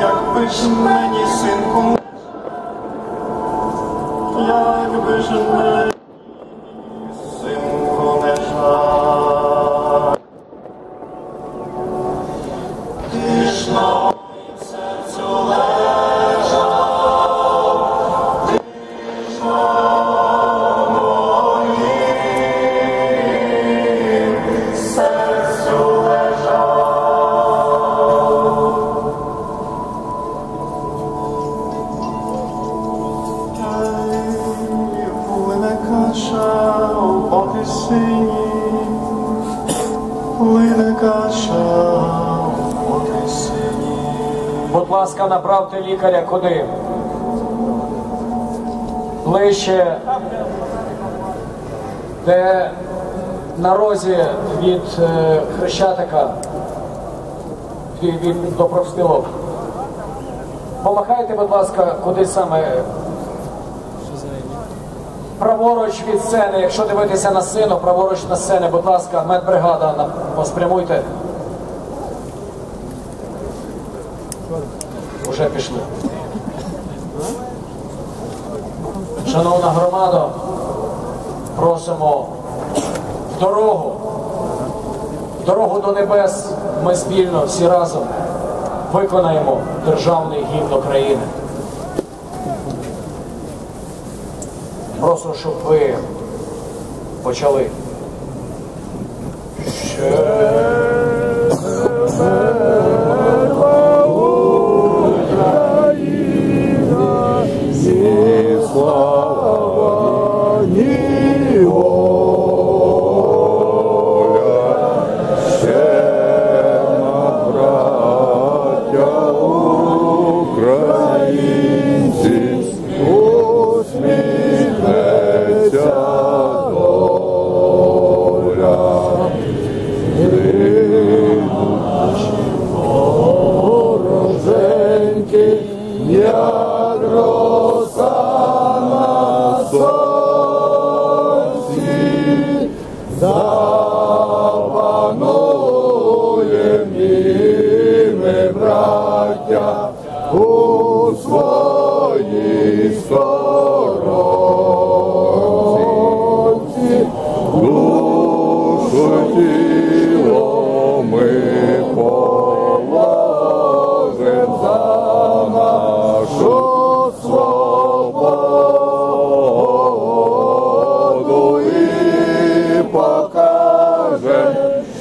Якби ж мені, синку, якби ж мені, синку, не жаль. Ти ж на сині, плине каша сині. Будь ласка, направте лікаря куди? Ближче, де на розі від е, Хрещатика від, від, до профспілок. Помахайте, будь ласка, куди саме. Праворуч від сцени, якщо дивитися на сцену, праворуч на сцени, будь ласка, медбригада, на- поспрямуйте. Уже пішли. Шановна громада, просимо в дорогу, в дорогу до небес ми спільно всі разом виконаємо державний гімн України. Прошу, щоб ви почали. як роса на сонці, браття,